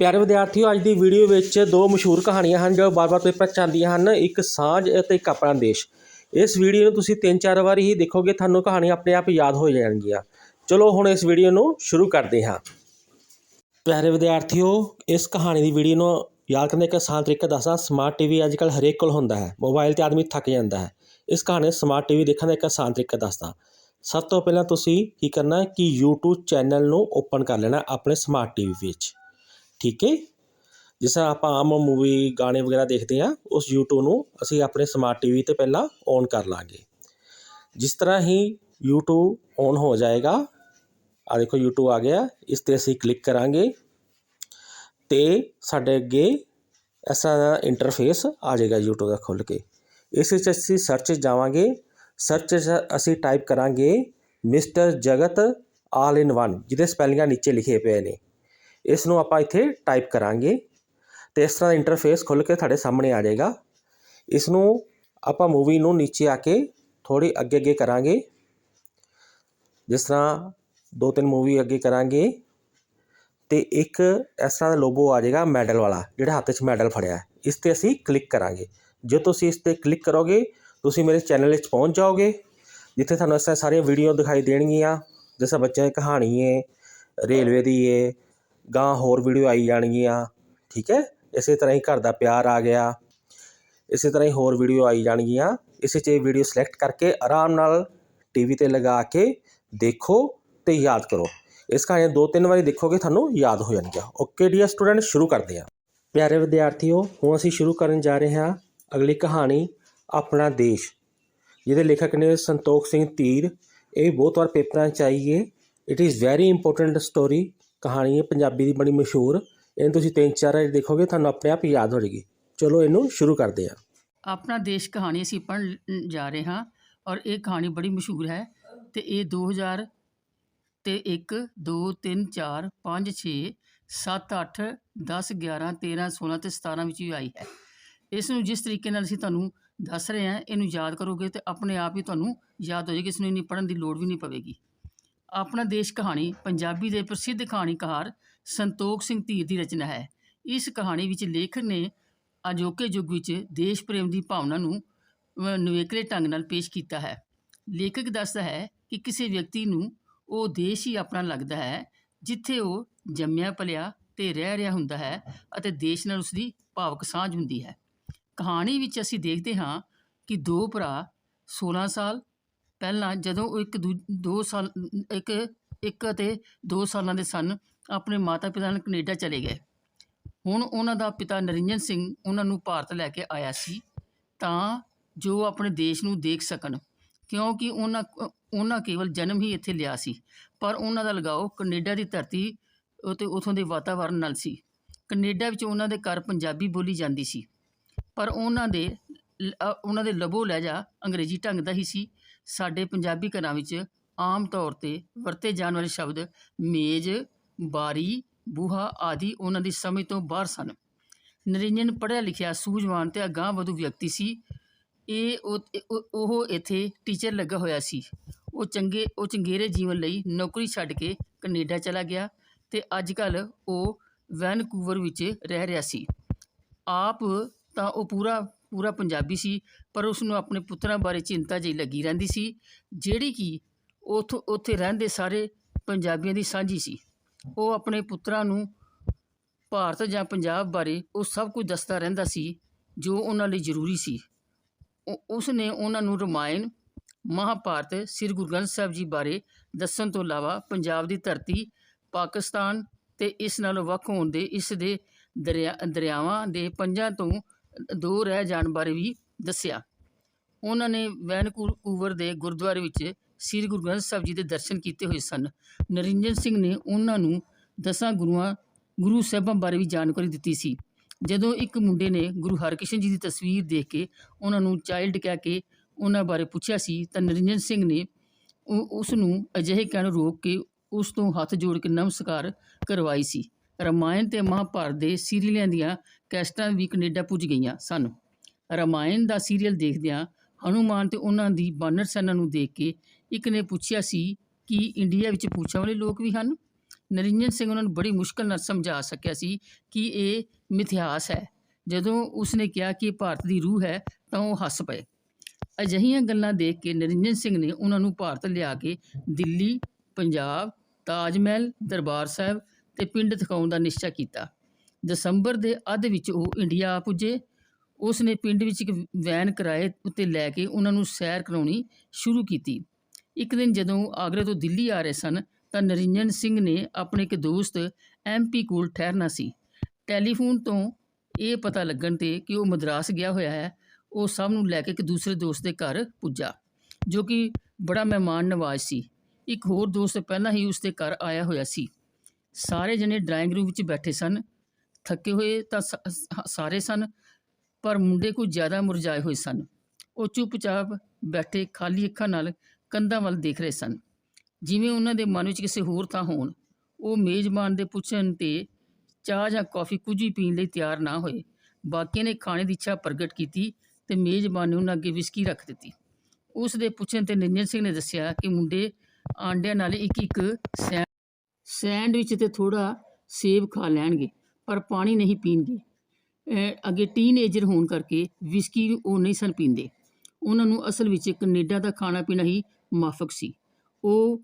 ਪਿਆਰੇ ਵਿਦਿਆਰਥੀਓ, ਅੱਜ ਦੀ ਵੀਡੀਓ ਵਿੱਚ ਦੋ ਮਸ਼ਹੂਰ ਕਹਾਣੀਆਂ ਹਨ ਜੋ ਬਾਰ-ਬਾਰ ਪੇਪਰ 'ਚ ਆਉਂਦੀਆਂ ਹਨ, ਇੱਕ ਸਾਂਝ ਅਤੇ ਇੱਕ ਆਪਣਾ ਦੇਸ਼। ਇਸ ਵੀਡੀਓ ਨੂੰ ਤੁਸੀਂ ਤਿੰਨ ਚਾਰ ਵਾਰੀ ਹੀ ਦੇਖੋਗੇ, ਤੁਹਾਨੂੰ ਕਹਾਣੀਆਂ ਆਪਣੇ ਆਪ ਯਾਦ ਹੋ ਜਾਣਗੀਆਂ। ਚਲੋ, ਹੁਣ ਇਸ ਵੀਡੀਓ ਨੂੰ ਸ਼ੁਰੂ ਕਰਦੇ ਹਾਂ। ਪਿਆਰੇ ਵਿਦਿਆਰਥੀਓ, ਇਸ ਕਹਾਣੀ ਦੀ ਵੀਡੀਓ ਨੂੰ ਯਾਦ ਕਰਨ ਦਾ ਇੱਕ ਆਸਾਨ ਤਰੀਕਾ ਦੱਸਾਂ ਸਮਾਰਟ ਟੀਵੀ ਅੱਜ ਕੱਲ੍ਹ ਹਰੇਕ ਕੋਲ ਹੁੰਦਾ ਹੈ ਮੋਬਾਈਲ ਤੇ ਆਦਮੀ ਥੱਕ ਜਾਂਦਾ ਹੈ। ਇਸ ਕਹਾਣੀ ਸਮਾਰਟ ਟੀਵੀ ਦੇਖਣ ਦਾ ਇੱਕ ਆਸਾਨ ਤਰੀਕਾ ਦੱਸਦਾ ਸਭ ਤੋਂ ਪਹਿਲਾਂ ਤੁਸੀਂ ਕੀ ਕਰਨਾ ਹੈ ਕਿ YouTube ਚੈਨਲ ਨੂੰ ਓਪਨ ਕਰ ਲੈਣਾ ਆਪਣੇ ਸਮਾਰਟ ਟੀਵੀ ਵਿੱਚ। ਠੀਕ ਹੈ ਜਿਸ ਤਰ੍ਹਾਂ ਆਪਾਂ ਆਮ ਮੂਵੀ ਗਾਣੇ ਵਗੈਰਾ ਦੇਖਦੇ ਹਾਂ, ਉਸ YouTube ਨੂੰ ਅਸੀਂ ਆਪਣੇ ਸਮਾਰਟ ਟੀਵੀ ਤੇ ਪਹਿਲਾਂ ਔਨ ਕਰ ਲਾਂਗੇ। ਜਿਸ ਤਰ੍ਹਾਂ ਹੀ YouTube ਔਨ ਹੋ ਜਾਏਗਾ ਆ ਦੇਖੋ YouTube ਆ ਗਿਆ, ਇਸ ਤੇ ਅਸੀਂ ਕਲਿੱਕ ਕਰਾਂਗੇ ਤੇ ਸਾਡੇ ਅੱਗੇ ਇਸ ਤਰ੍ਹਾਂ ਦਾ ਇੰਟਰਫੇਸ ਆ ਜਾਏਗਾ YouTube ਦਾ ਖੁੱਲ ਕੇ। ਇਸ ਵਿੱਚ ਅਸੀਂ ਸਰਚ ਜਾਵਾਂਗੇ ਸਰਚ 'ਚ ਅਸੀਂ ਟਾਈਪ ਕਰਾਂਗੇ ਮਿਸਟਰ ਜਗਤ ਆਲ ਇਨ ਵਨ ਜਿਹਦੇ ਸਪੈਲਿੰਗਾਂ ਨੀਚੇ ਲਿਖੇ ਪਏ ਨੇ। ਇਸ ਨੂੰ ਆਪਾਂ ਇੱਥੇ ਟਾਈਪ ਕਰਾਂਗੇ ਤੇ ਇਸ ਤਰ੍ਹਾਂ ਦਾ ਇੰਟਰਫੇਸ ਖੁੱਲ ਕੇ ਤੁਹਾਡੇ ਸਾਹਮਣੇ ਆ ਜਾਏਗਾ। ਇਸ ਨੂੰ ਆਪਾਂ ਮੂਵੀ ਨੂੰ ਨੀਚੇ ਆ ਕੇ ਥੋੜੀ ਅੱਗੇ ਅੱਗੇ ਕਰਾਂਗੇ। ਜਿਸ ਤਰ੍ਹਾਂ ਦੋ ਤਿੰਨ ਮੂਵੀ ਅੱਗੇ ਕਰਾਂਗੇ ਤੇ ਇੱਕ ਇਸ ਤਰ੍ਹਾਂ ਦਾ ਲੋਗੋ ਆ ਜਾਏਗਾ ਮੈਡਲ ਵਾਲਾ, ਜਿਹੜਾ ਹੱਥ 'ਚ ਮੈਡਲ ਫੜਿਆ ਹੈ। ਇਸ ਤੇ ਅਸੀਂ ਕਲਿੱਕ ਕਰਾਂਗੇ। ਜੇ ਤੁਸੀਂ ਇਸ ਤੇ ਕਲਿੱਕ ਕਰੋਗੇ, ਤੁਸੀਂ ਮੇਰੇ ਚੈਨਲ ਵਿੱਚ ਪਹੁੰਚ ਜਾਓਗੇ, ਜਿੱਥੇ ਤੁਹਾਨੂੰ ਇਸ ਤਰ੍ਹਾਂ ਸਾਰੀਆਂ ਵੀਡੀਓ ਦਿਖਾਈ ਦੇਣਗੀਆਂ, ਜਿਸ ਤਰ੍ਹਾਂ ਬੱਚਿਆਂ ਦੀ ਕਹਾਣੀ ਹੈ ਰੇਲਵੇ ਦੀ ਹੈ ਗਾਂ ਹੋਰ ਵੀਡੀਓ ਆਈ ਜਾਣਗੀਆਂ, ਠੀਕ ਹੈ? ਇਸੇ ਤਰ੍ਹਾਂ ਹੀ ਘਰ ਦਾ ਪਿਆਰ ਆ ਗਿਆ। ਇਸੇ ਤਰ੍ਹਾਂ ਹੀ ਹੋਰ ਵੀਡੀਓ ਆਈ ਜਾਣਗੀਆਂ। ਇਸੇ 'ਚ ਇਹ ਵੀਡੀਓ ਸਿਲੈਕਟ ਕਰਕੇ ਆਰਾਮ ਨਾਲ ਟੀਵੀ ਤੇ ਲਗਾ ਕੇ ਦੇਖੋ ਤੇ ਯਾਦ ਕਰੋ। ਇਸ ਕਹਾਣੀ ਦੋ ਤਿੰਨ ਵਾਰੀ ਦੇਖੋਗੇ ਤੁਹਾਨੂੰ ਯਾਦ ਹੋ ਜਾਣਗੀਆਂ। ਓਕੇ ਡੀਅਰ ਸਟੂਡੈਂਟ ਸ਼ੁਰੂ ਕਰਦੇ ਹਾਂ। ਪਿਆਰੇ ਵਿਦਿਆਰਥੀਓ, ਹੁਣ ਅਸੀਂ ਸ਼ੁਰੂ ਕਰਨ ਜਾ ਰਹੇ ਹਾਂ ਅਗਲੀ ਕਹਾਣੀ, ਆਪਣਾ ਦੇਸ਼। ਜਿਹਦੇ ਲੇਖਕ ਨੇ ਸੰਤੋਖ ਸਿੰਘ ਧੀਰ ਇਹ ਬਹੁਤ ਵਾਰ ਪੇਪਰਾਂ 'ਚ ਆਈ ਹੈ it is very important story ਕਹਾਣੀ ਹੈ ਪੰਜਾਬੀ ਦੀ ਬੜੀ ਮਸ਼ਹੂਰ। ਇਹਨੂੰ ਤੁਸੀਂ ਤਿੰਨ ਚਾਰ ਵਾਰੀ ਦੇਖੋਗੇ, ਤੁਹਾਨੂੰ ਆਪਣੇ ਆਪ ਯਾਦ ਹੋ ਜਾਏਗੀ ਚਲੋ ਇਹਨੂੰ ਸ਼ੁਰੂ ਕਰਦੇ ਹਾਂ। ਆਪਣਾ ਦੇਸ਼ ਕਹਾਣੀ ਅਸੀਂ ਪੜ੍ਹਨ ਜਾ ਰਹੇ ਹਾਂ ਔਰ ਇਹ ਕਹਾਣੀ ਬੜੀ ਮਸ਼ਹੂਰ ਹੈ। ਤੇ ਇਹ 2000 ਤੇ 1 2 3 4 5 6 7 8 10 11 13 16 ਤੇ 17 ਵਿੱਚ ਵੀ ਆਈ ਹੈ। ਇਸ ਨੂੰ ਜਿਸ ਤਰੀਕੇ ਨਾਲ ਅਸੀਂ ਤੁਹਾਨੂੰ ਦੱਸ ਰਹੇ ਹਾਂ, ਇਹਨੂੰ ਯਾਦ ਕਰੋਗੇ ਤੇ ਆਪਣੇ ਆਪ ਹੀ ਤੁਹਾਨੂੰ ਯਾਦ ਹੋ ਜਾਏਗੀ, ਇਸ ਨੂੰ ਇੰਨੀ ਪੜ੍ਹਨ ਦੀ ਲੋੜ ਵੀ ਨਹੀਂ ਪਵੇਗੀ। ਆਪਣਾ ਦੇਸ਼ ਕਹਾਣੀ, ਪੰਜਾਬੀ ਦੇ ਪ੍ਰਸਿੱਧ ਕਹਾਣੀਕਾਰ ਸੰਤੋਖ ਸਿੰਘ ਧੀਰ ਦੀ ਰਚਨਾ ਹੈ। ਇਸ ਕਹਾਣੀ ਵਿੱਚ ਲੇਖਕ ਨੇ ਅਜੋਕੇ ਯੁੱਗ ਵਿੱਚ ਦੇਸ਼ ਪ੍ਰੇਮ ਦੀ ਭਾਵਨਾ ਨੂੰ ਨਵੇਕਲੇ ਢੰਗ ਨਾਲ ਪੇਸ਼ ਕੀਤਾ ਹੈ। ਲੇਖਕ ਦੱਸਦਾ ਹੈ ਕਿ ਕਿਸੇ ਵਿਅਕਤੀ ਨੂੰ ਉਹ ਦੇਸ਼ ਹੀ ਆਪਣਾ ਲੱਗਦਾ ਹੈ, ਜਿੱਥੇ ਉਹ ਜੰਮਿਆ, ਪਲਿਆ ਤੇ ਰਹਿ ਰਿਹਾ ਹੁੰਦਾ ਹੈ ਅਤੇ ਦੇਸ਼ ਨਾਲ ਉਸ ਦੀ ਭਾਵਕ ਸਾਂਝ ਹੁੰਦੀ ਹੈ। ਕਹਾਣੀ ਵਿੱਚ ਅਸੀਂ ਦੇਖਦੇ ਹਾਂ ਕਿ ਦੋ ਭਰਾ 16 ਸਾਲ ਪਹਿਲਾਂ ਜਦੋਂ ਉਹ ਇੱਕ ਦੂ- ਦੋ ਸਾਲ, ਇੱਕ ਇੱਕ ਅਤੇ 2 ਸਾਲਾਂ ਦੇ ਸਨ, ਆਪਣੇ ਮਾਤਾ-ਪਿਤਾ ਨਾਲ ਕੈਨੇਡਾ ਚਲੇ ਗਏ। ਹੁਣ ਉਹਨਾਂ ਦਾ ਪਿਤਾ ਨਰਿੰਜਨ ਸਿੰਘ ਉਹਨਾਂ ਨੂੰ ਭਾਰਤ ਲੈ ਕੇ ਆਇਆ ਸੀ ਤਾਂ ਜੋ ਆਪਣੇ ਦੇਸ਼ ਨੂੰ ਦੇਖ ਸਕਣ, ਕਿਉਂਕਿ ਉਹਨਾਂ ਉਹਨਾਂ ਕੇਵਲ ਜਨਮ ਹੀ ਇੱਥੇ ਲਿਆ ਸੀ, ਪਰ ਉਹਨਾਂ ਦਾ ਲਗਾਓ ਕੈਨੇਡਾ ਦੀ ਧਰਤੀ ਅਤੇ ਉਥੋਂ ਦੇ ਵਾਤਾਵਰਣ ਨਾਲ ਸੀ। ਕੈਨੇਡਾ ਵਿੱਚ ਉਹਨਾਂ ਦੇ ਘਰ ਪੰਜਾਬੀ ਬੋਲੀ ਜਾਂਦੀ ਸੀ, ਪਰ ਉਹਨਾਂ ਦੇ ਉਹਨਾਂ ਦੇ ਲਬੋ ਲਹਿਜਾ ਅੰਗਰੇਜ਼ੀ ਢੰਗ ਦਾ ਹੀ ਸੀ। ਸਾਡੇ ਪੰਜਾਬੀ ਘਰਾਂ ਵਿੱਚ ਆਮ ਤੌਰ ਤੇ ਵਰਤੇ ਜਾਣ ਵਾਲੇ ਸ਼ਬਦ ਮੇਜ਼, ਬਾਰੀ, ਬੂਹਾ ਆਦਿ ਉਹਨਾਂ ਦੀ ਸਮਝ ਤੋਂ ਬਾਹਰ ਸਨ। ਨਰਿੰਜਨ ਪੜ੍ਹਿਆ ਲਿਖਿਆ, ਸੂਝਵਾਨ ਤੇ ਅਗਾਂਹ ਵਧੂ ਵਿਅਕਤੀ ਸੀ। ਇਹ ਉਹ- ਉਹ ਉਹ ਇੱਥੇ ਟੀਚਰ ਲੱਗਾ ਹੋਇਆ ਸੀ। ਉਹ ਚੰਗੇ, ਉਹ ਚੰਗੇਰੇ ਜੀਵਨ ਲਈ ਨੌਕਰੀ ਛੱਡ ਕੇ ਕੈਨੇਡਾ ਚਲਾ ਗਿਆ ਤੇ ਅੱਜ ਕੱਲ ਉਹ ਵੈਨਕੂਵਰ ਵਿੱਚ ਰਹਿ ਰਿਹਾ ਸੀ। ਆਪ ਤਾਂ ਉਹ ਪੂਰਾ ਪੂਰਾ ਪੰਜਾਬੀ ਸੀ, ਪਰ ਉਸ ਨੂੰ ਆਪਣੇ ਪੁੱਤਰਾਂ ਬਾਰੇ ਚਿੰਤਾ ਜਿਹੀ ਲੱਗੀ ਰਹਿੰਦੀ ਸੀ, ਜਿਹੜੀ ਕਿ ਉਥੋਂ, ਉੱਥੇ ਰਹਿੰਦੇ ਸਾਰੇ ਪੰਜਾਬੀਆਂ ਦੀ ਸਾਂਝੀ ਸੀ। ਉਹ ਆਪਣੇ ਪੁੱਤਰਾਂ ਨੂੰ ਭਾਰਤ ਜਾਂ ਪੰਜਾਬ ਬਾਰੇ ਉਹ ਸਭ ਕੁਝ ਦੱਸਦਾ ਰਹਿੰਦਾ ਸੀ, ਜੋ ਉਹਨਾਂ ਲਈ ਜ਼ਰੂਰੀ ਸੀ। ਉਸ ਨੇ ਉਹਨਾਂ ਨੂੰ ਰਮਾਇਣ, ਮਹਾਭਾਰਤ, ਸ੍ਰੀ ਗੁਰੂ ਗ੍ਰੰਥ ਸਾਹਿਬ ਜੀ ਬਾਰੇ ਦੱਸਣ ਤੋਂ ਇਲਾਵਾ ਪੰਜਾਬ ਦੀ ਧਰਤੀ, ਪਾਕਿਸਤਾਨ ਤੇ ਇਸ ਨਾਲੋਂ ਵੱਖ ਹੋਣ ਦੇ ਇਸ ਦੇ ਦਰਿਆ, ਦਰਿਆਵਾਂ ਦੇ ਪੰਜਾਂ ਤੋਂ ਦੋ ਰਹਿ ਜਾਣ ਬਾਰੇ ਵੀ ਦੱਸਿਆ। ਉਹਨਾਂ ਨੇ ਵੈਨਕੂਵਰ ਦੇ ਗੁਰਦੁਆਰੇ ਵਿੱਚ ਸ੍ਰੀ ਗੁਰੂ ਗ੍ਰੰਥ ਸਾਹਿਬ ਜੀ ਦੇ ਦਰਸ਼ਨ ਕੀਤੇ ਹੋਏ ਸਨ। ਨਰਿੰਜਨ ਸਿੰਘ ਨੇ ਉਹਨਾਂ ਨੂੰ ਦਸਾਂ ਗੁਰੂਆਂ, ਗੁਰੂ ਸਾਹਿਬਾਂ ਬਾਰੇ ਵੀ ਜਾਣਕਾਰੀ ਦਿੱਤੀ ਸੀ। ਜਦੋਂ ਇੱਕ ਮੁੰਡੇ ਨੇ ਗੁਰੂ ਹਰਕ੍ਰਿਸ਼ਨ ਜੀ ਦੀ ਤਸਵੀਰ ਦੇਖ ਕੇ ਉਹਨਾਂ ਨੂੰ ਚਾਈਲਡ ਕਹਿ ਕੇ ਉਹਨਾਂ ਬਾਰੇ ਪੁੱਛਿਆ ਸੀ, ਤਾਂ ਨਰਿੰਜਨ ਸਿੰਘ ਨੇ ਉਹ- ਉਸ ਨੂੰ ਅਜਿਹੇ ਕਹਿਣ ਰੋਕ ਕੇ ਉਸ ਤੋਂ ਹੱਥ ਜੋੜ ਕੇ ਨਮਸਕਾਰ ਕਰਵਾਈ ਸੀ। ਰਮਾਇਣ ਤੇ ਮਹਾਭਾਰਤ ਦੇ ਸੀਰੀਲਿਆਂ ਦੀਆਂ ਕੈਸਟਾਂ ਵੀ ਕੈਨੇਡਾ ਪੁੱਜ ਗਈਆਂ ਸਨ। ਰਮਾਇਣ ਦਾ ਸੀਰੀਅਲ ਦੇਖਦਿਆਂ ਹਨੂਮਾਨ ਤੇ ਉਹਨਾਂ ਦੀ ਬਾਨਰ ਸੈਨਾ ਨੂੰ ਦੇਖ ਕੇ ਇੱਕ ਨੇ ਪੁੱਛਿਆ ਸੀ ਕਿ ਇੰਡੀਆ ਵਿੱਚ ਪੂਛਾਂ ਵਾਲੇ ਲੋਕ ਵੀ ਹਨ? ਨਰਿੰਜਨ ਸਿੰਘ ਉਹਨਾਂ ਨੂੰ ਬੜੀ ਮੁਸ਼ਕਲ ਨਾਲ ਸਮਝਾ ਸਕਿਆ ਸੀ ਕਿ ਇਹ ਮਿਥਿਹਾਸ ਹੈ। ਜਦੋਂ ਉਸਨੇ ਕਿਹਾ ਕਿ ਭਾਰਤ ਦੀ ਰੂਹ ਹੈ, ਤਾਂ ਉਹ ਹੱਸ ਪਏ। ਅਜਿਹੀਆਂ ਗੱਲਾਂ ਦੇਖ ਕੇ ਨਰਿੰਜਨ ਸਿੰਘ ਨੇ ਉਹਨਾਂ ਨੂੰ ਭਾਰਤ ਲਿਆ ਕੇ ਦਿੱਲੀ, ਪੰਜਾਬ, ਤਾਜ ਮਹਿਲ, ਦਰਬਾਰ ਸਾਹਿਬ ਤੇ ਪਿੰਡ ਦਿਖਾਉਣ ਦਾ ਨਿਸ਼ਚਾ ਕੀਤਾ। ਦਸੰਬਰ ਦੇ ਅੱਧ ਵਿੱਚ ਉਹ ਇੰਡੀਆ ਆ ਪੁੱਜੇ। ਉਸ ਨੇ ਪਿੰਡ ਵਿੱਚ ਇੱਕ ਵੈਨ ਕਿਰਾਏ ਉੱਤੇ ਲੈ ਕੇ ਉਹਨਾਂ ਨੂੰ ਸੈਰ ਕਰਾਉਣੀ ਸ਼ੁਰੂ ਕੀਤੀ। ਇੱਕ ਦਿਨ ਜਦੋਂ ਉਹ ਆਗਰੇ ਤੋਂ ਦਿੱਲੀ ਆ ਰਹੇ ਸਨ, ਤਾਂ ਨਰਿੰਜਨ ਸਿੰਘ ਨੇ ਆਪਣੇ ਇੱਕ ਦੋਸਤ ਐਮਪੀ ਕੋਲ ਠਹਿਰਨਾ ਸੀ। ਟੈਲੀਫੋਨ ਤੋਂ ਇਹ ਪਤਾ ਲੱਗਣ ਤੇ ਕਿ ਉਹ ਮਦਰਾਸ ਗਿਆ ਹੋਇਆ ਹੈ, ਉਹ ਸਭ ਨੂੰ ਲੈ ਕੇ ਇੱਕ ਦੂਸਰੇ ਦੋਸਤ ਦੇ ਘਰ ਪੁੱਜਾ, ਜੋ ਕਿ ਬੜਾ ਮਹਿਮਾਨ ਨਵਾਜ਼ ਸੀ। ਇੱਕ ਹੋਰ ਦੋਸਤ ਪਹਿਲਾਂ ਹੀ ਉਸ ਦੇ ਘਰ ਆਇਆ ਹੋਇਆ ਸੀ। ਸਾਰੇ ਜਣੇ ਡਰਾਇੰਗ ਰੂਮ ਵਿੱਚ ਬੈਠੇ ਸਨ। ਥੱਕੇ ਹੋਏ ਤਾਂ ਸ- ਸਾਰੇ ਸਨ, ਪਰ ਮੁੰਡੇ ਕੁਝ ਜ਼ਿਆਦਾ ਮੁਰਝਾਏ ਹੋਏ ਸਨ। ਉਹ ਚੁੱਪਚਾਪ ਬੈਠੇ ਖਾਲੀ ਅੱਖਾਂ ਨਾਲ ਕੰਧਾਂ ਵੱਲ ਦੇਖ ਰਹੇ ਸਨ। ਜਿਵੇਂ ਉਹਨਾਂ ਦੇ ਮਨ ਵਿੱਚ ਕਿਸੇ ਹੋਰ ਥਾਂ ਹੋਣ। ਉਹ ਮੇਜ਼ਬਾਨ ਦੇ ਪੁੱਛਣ ਤੇ ਚਾਹ ਜਾਂ ਕੌਫੀ ਕੁਝ ਵੀ ਪੀਣ ਲਈ ਤਿਆਰ ਨਾ ਹੋਏ। ਬਾਕੀਆਂ ਨੇ ਖਾਣੇ ਦੀ ਇੱਛਾ ਪ੍ਰਗਟ ਕੀਤੀ ਤੇ ਮੇਜ਼ਬਾਨ ਨੇ ਉਹਨਾਂ ਅੱਗੇ ਵਿਸਕੀ ਰੱਖ ਦਿੱਤੀ। ਉਸ ਦੇ ਪੁੱਛਣ ਤੇ ਨਿੰਜਨ ਸਿੰਘ ਨੇ ਦੱਸਿਆ ਕਿ ਮੁੰਡੇ ਆਂਡਿਆਂ ਨਾਲ ਇੱਕ ਇੱਕ ਸੈਂ, ਸੈਂਡਵਿਚ ਤੇ ਥੋੜਾ ਸੇਬ ਖਾ ਲੈਣਗੇ। ਪਰ ਪਾਣੀ ਨਹੀਂ ਪੀਣਗੇ। ਅਹ ਅੱਗੇ ਟੀਨਏਜਰ ਹੋਣ ਕਰਕੇ ਵਿਸਕੀ ਉਹ ਨਹੀਂ ਸਨ ਪੀਂਦੇ। ਉਹਨਾਂ ਨੂੰ ਅਸਲ ਵਿੱਚ ਕੈਨੇਡਾ ਦਾ ਖਾਣਾ ਪੀਣਾ ਹੀ ਮਾਫਕ ਸੀ। ਉਹ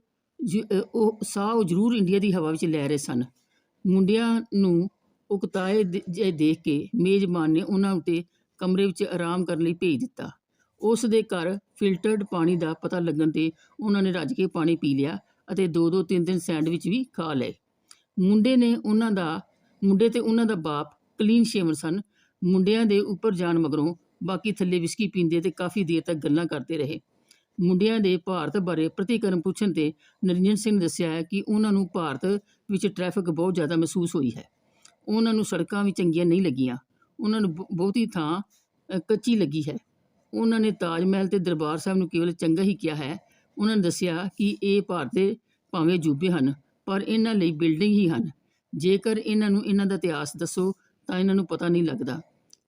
ਉਹ ਸਾਹ ਉਹ ਜ਼ਰੂਰ ਇੰਡੀਆ ਦੀ ਹਵਾ ਵਿੱਚ ਲੈ ਰਹੇ ਸਨ। ਮੁੰਡਿਆਂ ਨੂੰ ਉਕਤਾਏ ਜੇ ਦੇਖ ਕੇ ਮੇਜ਼ਬਾਨ ਨੇ ਉਹਨਾਂ ਉੱਤੇ ਕਮਰੇ ਵਿੱਚ ਆਰਾਮ ਕਰਨ ਲਈ ਭੇਜ ਦਿੱਤਾ। ਉਸ ਦੇ ਘਰ ਫਿਲਟਰਡ ਪਾਣੀ ਦਾ ਪਤਾ ਲੱਗਣ ਤੇ ਉਹਨਾਂ ਨੇ ਰੱਜ ਕੇ ਪਾਣੀ ਪੀ ਲਿਆ ਅਤੇ ਦੋ ਦੋ ਤਿੰਨ ਤਿੰਨ ਸੈਂਡਵਿਚ ਵੀ ਖਾ ਲਏ। ਮੁੰਡੇ ਨੇ ਉਹਨਾਂ ਦਾ ਮੁੰਡੇ ਤੇ ਉਹਨਾਂ ਦਾ ਬਾਪ ਕਲੀਨ ਸ਼ੇਵਨ ਸਨ। ਮੁੰਡਿਆਂ ਦੇ ਉੱਪਰ ਜਾਣ ਮਗਰੋਂ ਬਾਕੀ ਥੱਲੇ ਵਿਸਕੀ ਪੀਂਦੇ ਤੇ ਕਾਫੀ ਦੇਰ ਤੱਕ ਗੱਲਾਂ ਕਰਦੇ ਰਹੇ। ਮੁੰਡਿਆਂ ਦੇ ਭਾਰਤ ਬਾਰੇ ਪ੍ਰਤੀਕਰਮ ਪੁੱਛਣ ਤੇ ਨਰਿੰਜਨ ਸਿੰਘ ਨੇ ਦੱਸਿਆ ਹੈ ਕਿ ਉਹਨਾਂ ਨੂੰ ਭਾਰਤ ਵਿੱਚ ਟ੍ਰੈਫਿਕ ਬਹੁਤ ਜ਼ਿਆਦਾ ਮਹਿਸੂਸ ਹੋਈ ਹੈ। ਉਹਨਾਂ ਨੂੰ ਸੜਕਾਂ ਵੀ ਚੰਗੀਆਂ ਨਹੀਂ ਲੱਗੀਆਂ। ਉਹਨਾਂ ਨੂੰ ਬ- ਬਹੁਤੀ ਥਾਂ ਕੱਚੀ ਲੱਗੀ ਹੈ। ਉਹਨਾਂ ਨੇ ਤਾਜ ਮਹਿਲ ਤੇ ਦਰਬਾਰ ਸਾਹਿਬ ਨੂੰ ਕੇਵਲ ਚੰਗਾ ਹੀ ਕਿਹਾ ਹੈ। ਉਹਨਾਂ ਨੇ ਦੱਸਿਆ ਕਿ ਇਹ ਭਾਰਤ ਦੇ ਭਾਵੇਂ ਅਜੂਬੇ ਹਨ, ਪਰ ਇਹਨਾਂ ਲਈ ਬਿਲਡਿੰਗ ਹੀ ਹਨ। ਜੇਕਰ ਇਹਨਾਂ ਨੂੰ ਇਹਨਾਂ ਦਾ ਇਤਿਹਾਸ ਦੱਸੋ, ਤਾਂ ਇਹਨਾਂ ਨੂੰ ਪਤਾ ਨਹੀਂ ਲੱਗਦਾ।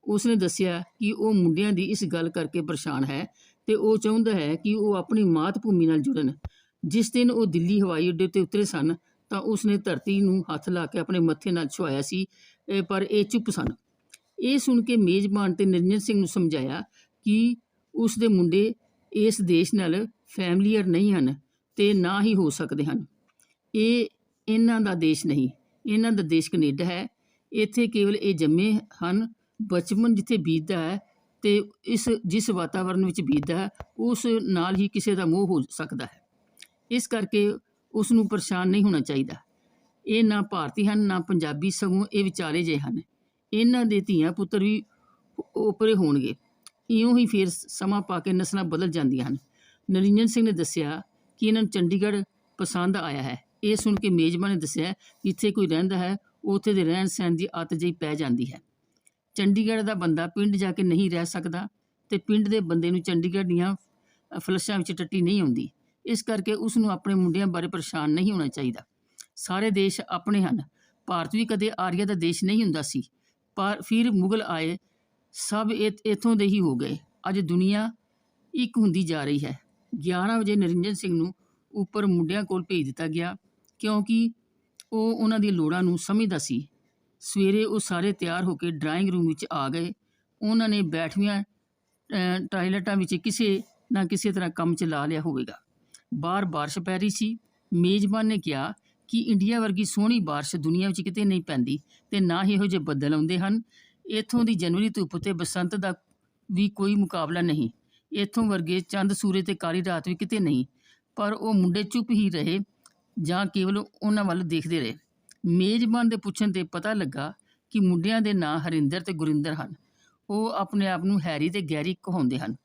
ਉਸਨੇ ਦੱਸਿਆ ਕਿ ਉਹ ਮੁੰਡਿਆਂ ਦੀ ਇਸ ਗੱਲ ਕਰਕੇ ਪਰੇਸ਼ਾਨ ਹੈ ਤੇ ਉਹ ਚਾਹੁੰਦਾ ਹੈ ਕਿ ਉਹ ਆਪਣੀ ਮਾਤ ਭੂਮੀ ਨਾਲ ਜੁੜਨ। ਜਿਸ ਦਿਨ ਉਹ ਦਿੱਲੀ ਹਵਾਈ ਅੱਡੇ ਤੇ ਉਤਰੇ ਸਨ, ਤਾਂ ਉਸਨੇ ਧਰਤੀ ਨੂੰ ਹੱਥ ਲਾ ਕੇ ਆਪਣੇ ਮੱਥੇ ਨਾਲ ਛੁਆਇਆ ਸੀ ਪਰ ਇਹ ਚੁੱਪ ਸਨ। ਇਹ ਸੁਣ ਕੇ ਮੇਜ਼ਬਾਨ ਤੇ ਨਿਰੰਜਨ ਸਿੰਘ ਨੂੰ ਸਮਝਾਇਆ ਕਿ ਉਸ ਦੇ ਮੁੰਡੇ ਇਸ ਦੇਸ਼ ਨਾਲ ਫੈਮਲੀਅਰ ਨਹੀਂ ਹਨ ਤੇ ਨਾ ਹੀ ਹੋ ਸਕਦੇ ਹਨ। ਇਹ ਇਹਨਾਂ ਦਾ ਦੇਸ਼ ਨਹੀਂ। ਇਹਨਾਂ ਦਾ ਦੇਸ਼ ਕੈਨੇਡਾ ਹੈ। ਇੱਥੇ ਕੇਵਲ ਇਹ ਜੰਮੇ ਹਨ, ਬਚਪਨ ਜਿੱਥੇ ਬੀਤਦਾ ਹੈ ਤੇ ਇਸ, ਜਿਸ ਵਾਤਾਵਰਣ ਵਿੱਚ ਬੀਤਦਾ ਹੈ, ਉਸ ਨਾਲ ਹੀ ਕਿਸੇ ਦਾ ਮੋਹ ਹੋ ਸਕਦਾ ਹੈ। ਇਸ ਕਰਕੇ ਉਸ ਨੂੰ ਪਰੇਸ਼ਾਨ ਨਹੀਂ ਹੋਣਾ ਚਾਹੀਦਾ। ਇਹ ਨਾ ਭਾਰਤੀ ਹਨ, ਨਾ ਪੰਜਾਬੀ, ਸਗੋਂ ਇਹ ਵਿਚਾਰੇ ਜੇ ਹਨ। ਇਹਨਾਂ ਦੇ ਧੀਆਂ ਪੁੱਤਰ ਵੀ ਉਪਰੇ ਹੋਣਗੇ। ਇਉਂ ਹੀ ਫਿਰ ਸਮਾਂ ਪਾ ਕੇ ਨਸਲਾਂ ਬਦਲ ਜਾਂਦੀਆਂ ਹਨ। ਨਰਿੰਜਨ ਸਿੰਘ ਨੇ ਦੱਸਿਆ ਕਿ ਇਹਨਾਂ ਨੂੰ ਚੰਡੀਗੜ੍ਹ ਪਸੰਦ ਆਇਆ ਹੈ। ਇਹ ਸੁਣ ਕੇ ਮੇਜ਼ਬਾਨ ਨੇ ਦੱਸਿਆ ਜਿੱਥੇ ਕੋਈ ਰਹਿੰਦਾ ਹੈ ਉੱਥੇ ਦੇ ਰਹਿਣ ਸਹਿਣ ਦੀ ਆਦਤ ਜਿਹੀ ਪੈ ਜਾਂਦੀ ਹੈ। ਚੰਡੀਗੜ੍ਹ ਦਾ ਬੰਦਾ ਪਿੰਡ ਜਾ ਕੇ ਨਹੀਂ ਰਹਿ ਸਕਦਾ ਤੇ ਪਿੰਡ ਦੇ ਬੰਦੇ ਨੂੰ ਚੰਡੀਗੜ੍ਹ ਦੀਆਂ ਅ, ਫਲਸ਼ਾਂ ਵਿੱਚ ਟੱਟੀ ਨਹੀਂ ਆਉਂਦੀ। ਇਸ ਕਰਕੇ ਉਸ ਨੂੰ ਆਪਣੇ ਮੁੰਡਿਆਂ ਬਾਰੇ ਪਰੇਸ਼ਾਨ ਨਹੀਂ ਹੋਣਾ ਚਾਹੀਦਾ। ਸਾਰੇ ਦੇਸ਼ ਆਪਣੇ ਹਨ। ਭਾਰਤ ਵੀ ਕਦੇ ਆਰੀਆ ਦਾ ਦੇਸ਼ ਨਹੀਂ ਹੁੰਦਾ ਸੀ। ਪਰ ਫਿਰ ਮੁਗਲ ਆਏ ਸਭ ਇ- ਇੱਥੋਂ ਦੇ ਹੀ ਹੋ ਗਏ। ਅੱਜ ਦੁਨੀਆ ਇੱਕ ਹੁੰਦੀ ਜਾ ਰਹੀ ਹੈ। 11 ਵਜੇ ਨਰਿੰਜਨ ਸਿੰਘ ਨੂੰ ਉੱਪਰ ਮੁੰਡਿਆਂ ਕੋਲ ਭੇਜ ਦਿੱਤਾ ਗਿਆ। ਕਿਉਂਕਿ ਉਹ ਉਹਨਾਂ ਦੀ ਲੋੜਾਂ ਨੂੰ ਸਮਝਦਾ ਸੀ। ਸਵੇਰੇ ਉਹ ਸਾਰੇ ਤਿਆਰ ਹੋ ਕੇ ਡਰਾਇੰਗ ਰੂਮ ਵਿੱਚ ਆ ਗਏ। ਉਹਨਾਂ ਨੇ ਬੈਠਵੀਆਂ ਟਾਇਲਟਾਂ ਵਿੱਚ ਕਿਸੇ ਨਾ ਕਿਸੇ ਤਰ੍ਹਾਂ ਕੰਮ ਚਲਾ ਲਿਆ ਹੋਵੇਗਾ। ਬਾਹਰ ਬਾਰਿਸ਼ ਪੈ ਰਹੀ ਸੀ। ਮੇਜ਼ਬਾਨ ਨੇ ਕਿਹਾ ਕਿ ਇੰਡੀਆ ਵਰਗੀ ਸੋਹਣੀ ਬਾਰਿਸ਼ ਦੁਨੀਆ ਵਿੱਚ ਕਿਤੇ ਨਹੀਂ ਪੈਂਦੀ ਤੇ ਨਾ ਹੀ ਇਹੋ ਜਿਹੇ ਬੱਦਲ ਆਉਂਦੇ ਹਨ। ਇੱਥੋਂ ਦੀ ਜਨਵਰੀ ਧੁੱਪ ਤੇ ਬਸੰਤ ਦਾ ਵੀ ਕੋਈ ਮੁਕਾਬਲਾ ਨਹੀਂ। ਇੱਥੋਂ ਵਰਗੇ ਚੰਦ, ਸੂਰਜ ਤੇ ਕਾਲੀ ਰਾਤ ਵੀ ਕਿਤੇ ਨਹੀਂ। ਪਰ ਉਹ ਮੁੰਡੇ ਚੁੱਪ ਹੀ ਰਹੇ। ਜਾਂ ਕੇਵਲ ਉਹਨਾਂ ਵੱਲ ਦੇਖਦੇ ਰਹੇ। ਮੇਜ਼ਬਾਨ ਦੇ ਪੁੱਛਣ ਤੇ ਪਤਾ ਲੱਗਾ ਕਿ ਮੁੰਡਿਆਂ ਦੇ ਨਾਂ ਹਰਿੰਦਰ ਤੇ ਗੁਰਿੰਦਰ ਹਨ। ਉਹ ਆਪਣੇ ਆਪ ਨੂੰ ਹੈਰੀ ਤੇ ਗੈਰੀ ਕਹਾਉਂਦੇ ਹਨ।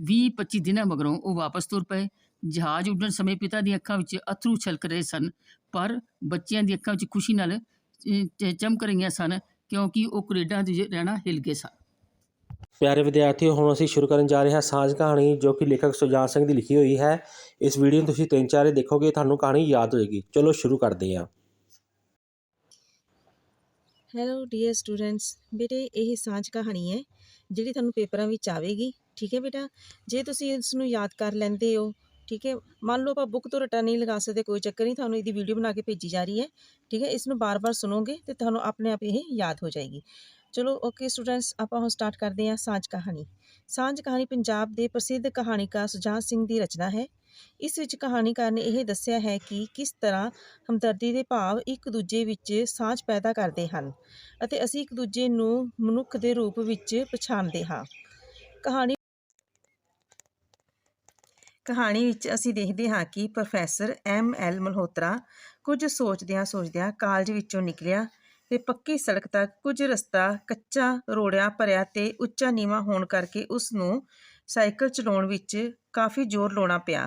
20-25 ਦਿਨਾਂ ਮਗਰੋਂ ਉਹ ਵਾਪਸ ਤੁਰ ਪਏ। ਜਹਾਜ਼ ਉੱਡਣ ਸਮੇਂ ਪਿਤਾ ਦੀਆਂ ਅੱਖਾਂ ਵਿੱਚ ਅਥਰੂ ਛਲਕ ਰਹੇ ਸਨ, ਪਰ ਬੱਚਿਆਂ ਦੀਆਂ ਅੱਖਾਂ ਵਿੱਚ ਖੁਸ਼ੀ ਨਾਲ ਚ- ਚਮਕ ਰਹੀਆਂ ਸਨ ਕਿਉਂਕਿ ਉਹ ਕੈਨੇਡਾ ਦੇ ਰਹਿਣਾ ਹਿਲ ਗਏ ਸਨ। ਪਿਆਰੇ ਵਿਦਿਆਰਥੀਓ, ਹੁਣ ਅਸੀਂ ਸ਼ੁਰੂ ਕਰਨ ਜਾ ਰਹੇ ਹਾਂ ਸਾਂਝ ਕਹਾਣੀ ਜੋ ਕਿ ਲੇਖਕ ਸੁਜਾਨ ਸਿੰਘ ਦੀ ਲਿਖੀ ਹੋਈ ਹੈ। ਇਸ ਵੀਡੀਓ ਨੂੰ ਤੁਸੀਂ ਤਿੰਨ ਚਾਰੇ ਦੇਖੋਗੇ, ਤੁਹਾਨੂੰ ਕਹਾਣੀ ਯਾਦ ਹੋਏਗੀ। ਚਲੋ ਸ਼ੁਰੂ ਕਰਦੇ ਹਾਂ। ਹੈਲੋ ਡੀਅਰ ਸਟੂਡੈਂਟਸ ਬੇਟੇ, ਇਹ ਸਾਂਝ ਕਹਾਣੀ ਹੈ, ਜਿਹੜੀ ਤੁਹਾਨੂੰ ਪੇਪਰਾਂ ਵਿੱਚ ਆਵੇਗੀ। ਠੀਕ ਹੈ ਬੇਟਾ? ਜੇ ਤੁਸੀਂ ਇਸ ਨੂੰ ਯਾਦ ਕਰ ਲੈਂਦੇ ਹੋ, ਠੀਕ ਹੈ? ਮੰਨ ਲਓ ਆਪਾਂ ਬੁੱਕ ਤੋਂ ਰਿਟਰਨ ਨਹੀਂ ਲਗਾ ਸਕਦੇ, ਕੋਈ ਚੱਕਰ ਨਹੀਂ, ਤੁਹਾਨੂੰ ਇਹਦੀ ਵੀਡੀਓ ਬਣਾ ਕੇ ਭੇਜੀ ਜਾ ਰਹੀ ਹੈ। ਠੀਕ ਹੈ? ਇਸ ਨੂੰ ਬਾਰ-ਬਾਰ ਸੁਣੋਗੇ ਤੇ ਤੁਹਾਨੂੰ ਆਪਣੇ ਆਪ ਇਹ ਯਾਦ ਹੋ ਜਾਏਗੀ। ਚਲੋ ਓਕੇ ਸਟੂਡੈਂਟਸ ਆਪਾਂ ਹੁਣ ਸਟਾਰਟ ਕਰਦੇ ਹਾਂ ਸਾਂਝ ਕਹਾਣੀ। ਸਾਂਝ ਕਹਾਣੀ ਪੰਜਾਬ ਦੇ ਪ੍ਰਸਿੱਧ ਕਹਾਣੀਕਾਰ ਸੁਜਾਨ ਸਿੰਘ ਦੀ ਰਚਨਾ ਹੈ। ਇਸ ਵਿੱਚ ਕਹਾਣੀਕਾਰ ਨੇ ਇਹ ਦੱਸਿਆ ਹੈ ਕਿ ਕਿਸ ਤਰ੍ਹਾਂ ਹਮਦਰਦੀ ਦੇ ਭਾਵ ਇੱਕ ਦੂਜੇ ਵਿੱਚ ਸਾਂਝ ਪੈਦਾ ਕਰਦੇ ਹਨ ਅਤੇ ਅਸੀਂ ਇੱਕ ਦੂਜੇ ਨੂੰ ਮਨੁੱਖ ਦੇ ਰੂਪ ਵਿੱਚ ਪਛਾਣਦੇ ਹਾਂ। ਕਹਾਣੀ ਕਹਾਣੀ ਵਿੱਚ ਅਸੀਂ ਦੇਖਦੇ ਹਾਂ ਕਿ ਪ੍ਰੋਫੈਸਰ ਐਮ ਐਲ ਮਲਹੋਤਰਾ ਕੁਝ ਸੋਚਦਿਆਂ ਸੋਚਦਿਆਂ ਕਾਲਜ ਵਿੱਚੋਂ ਨਿਕਲਿਆ ਤੇ ਪੱਕੀ ਸੜਕ ਤੱਕ ਕੁਝ ਰਸਤਾ ਕੱਚਾ ਰੋੜਿਆਂ ਭਰਿਆ ਤੇ ਉੱਚਾ ਨੀਵਾਂ ਹੋਣ ਕਰਕੇ ਉਸ ਨੂੰ ਸਾਈਕਲ ਚਲਾਉਣ ਵਿੱਚ ਕਾਫੀ ਜ਼ੋਰ ਲਾਉਣਾ ਪਿਆ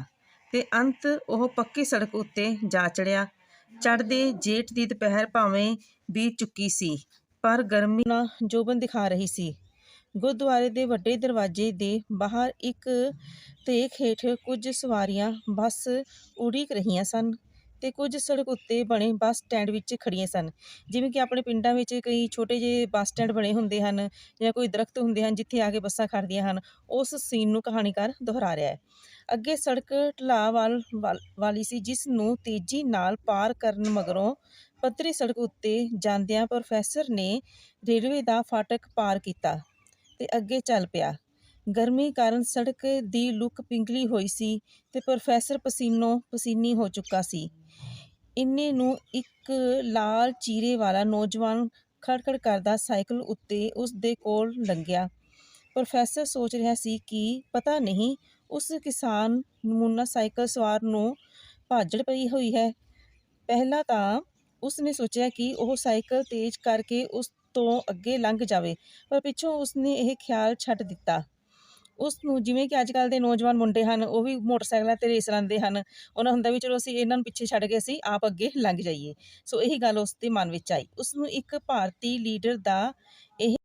ਤੇ ਅੰਤ ਉਹ ਪੱਕੀ ਸੜਕ ਉੱਤੇ ਜਾ ਚੜਿਆ। ਚੜ੍ਹਦੇ ਜੇਠ ਦੀ ਦੁਪਹਿਰ ਭਾਵੇਂ ਬੀਤ ਚੁੱਕੀ ਸੀ, ਪਰ ਗਰਮੀ ਨਾਲ ਜੋਬਨ ਦਿਖਾ ਰਹੀ ਸੀ। ਗੁਰਦੁਆਰੇ ਦੇ ਵੱਡੇ ਦਰਵਾਜ਼ੇ ਦੇ ਬਾਹਰ ਇੱਕ ਧੇਕ ਹੇਠ ਕੁਝ ਸਵਾਰੀਆਂ ਬੱਸ ਉਡੀਕ ਰਹੀਆਂ ਸਨ। ਤੇ ਕੁਝ ਸੜਕ ਉੱਤੇ ਬਣੇ ਬੱਸ ਸਟੈਂਡ ਵਿੱਚ ਖੜੀਆਂ ਸਨ। ਜਿਵੇਂ ਕਿ ਆਪਣੇ ਪਿੰਡਾਂ ਵਿੱਚ ਕਈ ਛੋਟੇ ਜਿਹੇ ਬੱਸ ਸਟੈਂਡ ਬਣੇ ਹੁੰਦੇ ਹਨ ਜਾਂ ਕੋਈ ਦਰਖਤ ਹੁੰਦੇ ਹਨ ਜਿੱਥੇ ਆ ਕੇ ਬੱਸਾਂ ਖੜ੍ਹਦੀਆਂ ਹਨ, ਉਸ ਸੀਨ ਨੂੰ ਕਹਾਣੀਕਾਰ ਦੁਹਰਾ ਰਿਹਾ ਹੈ। ਅੱਗੇ ਸੜਕ ਢਲਾਅ ਵੱਲ ਵੱਲ- ਵਾਲੀ ਸੀ, ਜਿਸ ਨੂੰ ਤੇਜ਼ੀ ਨਾਲ ਪਾਰ ਕਰਨ ਮਗਰੋਂ ਪੱਧਰੀ ਸੜਕ ਉੱਤੇ ਜਾਂਦਿਆਂ ਪ੍ਰੋਫੈਸਰ ਨੇ ਰੇਲਵੇ ਦਾ ਫਾਟਕ ਪਾਰ ਕੀਤਾ ਤੇ ਅੱਗੇ ਚੱਲ ਪਿਆ। ਗਰਮੀ ਕਾਰਨ ਸੜਕ ਦੀ ਲੁੱਕ ਪਿੰਗਲੀ ਹੋਈ ਸੀ ਤੇ ਪ੍ਰੋਫੈਸਰ ਪਸੀਨੋ ਪਸੀਨੀ ਹੋ ਚੁੱਕਾ ਸੀ। ਇੰਨੇ ਨੂੰ ਇੱਕ ਲਾਲ ਚੀਰੇ ਵਾਲਾ ਨੌਜਵਾਨ ਖੜਖੜ ਕਰਦਾ ਸਾਈਕਲ ਉੱਤੇ ਉਸ ਦੇ ਕੋਲ ਲੰਘਿਆ। ਪ੍ਰੋਫੈਸਰ ਸੋਚ ਰਿਹਾ ਸੀ ਕਿ ਪਤਾ ਨਹੀਂ, ਉਸ ਕਿਸਾਨ ਨਮੂਨਾ ਸਾਈਕਲ ਸਵਾਰ ਨੂੰ ਭਾਜੜ ਪਈ ਹੋਈ ਹੈ। ਪਹਿਲਾਂ ਤਾਂ ਉਸ ਨੇ ਸੋਚਿਆ ਕਿ ਉਹ ਸਾਈਕਲ ਤੇਜ਼ ਕਰਕੇ ਉਸ ਤੋਂ ਅੱਗੇ ਲੰਘ ਜਾਵੇ, ਪਰ ਪਿੱਛੋਂ ਉਸ ਨੇ ਇਹ ਖਿਆਲ ਛੱਡ ਦਿੱਤਾ। ਉਸ ਨੂੰ ਜਿਵੇਂ ਕਿ ਅੱਜ ਕੱਲ੍ਹ ਦੇ ਨੌਜਵਾਨ ਮੁੰਡੇ ਹਨ, ਉਹ ਵੀ ਮੋਟਰਸਾਈਕਲਾਂ ਤੇ ਰੇਸ ਲਾਉਂਦੇ ਹਨ। ਉਹਨਾਂ ਹੁੰਦਾ ਵੀ ਚਲੋ ਅਸੀਂ ਇਹਨਾਂ ਨੂੰ ਪਿੱਛੇ ਛੱਡ ਕੇ ਅਸੀਂ ਆਪ ਅੱਗੇ ਲੰਘ ਜਾਈਏ। ਸੋ ਇਹੀ ਗੱਲ ਉਸ ਦੇ ਮਨ ਵਿੱਚ ਆਈ। ਉਸ ਨੂੰ ਇੱਕ ਭਾਰਤੀ ਲੀਡਰ ਦਾ ਇਹ